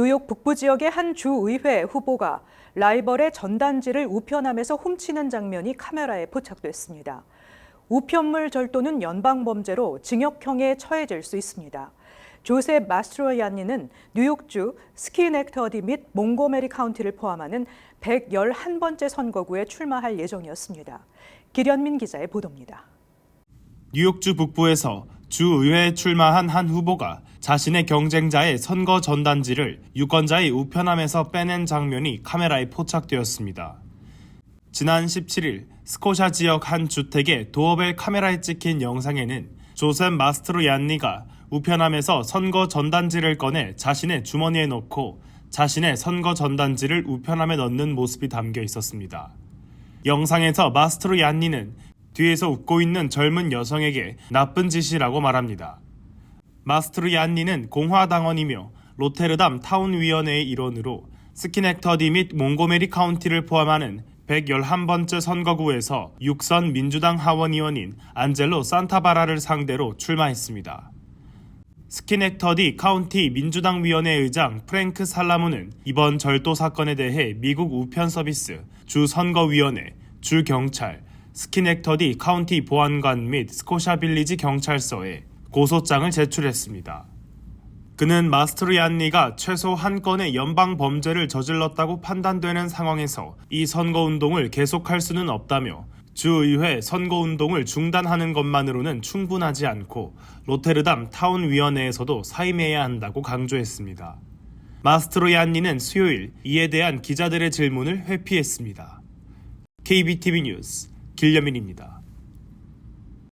뉴욕 북부 지역의 한 주의회 후보가 라이벌의 전단지를 우편함에서 훔치는 장면이 카메라에 포착됐습니다. 우편물 절도는 연방 범죄로 징역형에 처해질 수 있습니다. 조셉 마스트로야니는 뉴욕주 스키넥터디 및 몽고메리 카운티를 포함하는 111번째 선거구에 출마할 예정이었습니다. 기련민 기자의 보도입니다. 뉴욕주 북부에서 주의회에 출마한 한 후보가 자신의 경쟁자의 선거 전단지를 유권자의 우편함에서 빼낸 장면이 카메라에 포착되었습니다. 지난 17일 스코샤 지역 한 주택의 도어벨 카메라에 찍힌 영상에는 조셉 마스트로 얀니가 우편함에서 선거 전단지를 꺼내 자신의 주머니에 넣고 자신의 선거 전단지를 우편함에 넣는 모습이 담겨 있었습니다. 영상에서 마스트로 얀니는 뒤에서 웃고 있는 젊은 여성에게 나쁜 짓이라고 말합니다. 마스트로 얀니는 공화당원이며 로테르담 타운위원회의 일원으로 스키넥터디 및 몽고메리 카운티를 포함하는 111번째 선거구에서 육선 민주당 하원의원인 안젤로 산타바라를 상대로 출마했습니다. 스키넥터디 카운티 민주당 위원회 의장 프랭크 살라무는 이번 절도 사건에 대해 미국 우편 서비스, 주 선거위원회, 주 경찰, 스키넥터디 카운티 보안관 및 스코샤 빌리지 경찰서에 고소장을 제출했습니다. 그는 마스트리안니가 최소 한 건의 연방 범죄를 저질렀다고 판단되는 상황에서 이 선거 운동을 계속할 수는 없다며 주의회 선거 운동을 중단하는 것만으로는 충분하지 않고 로테르담 타운 위원회에서도 사임해야 한다고 강조했습니다. 마스트로얀니는 수요일 이에 대한 기자들의 질문을 회피했습니다. KBTV 뉴스 길려민입니다.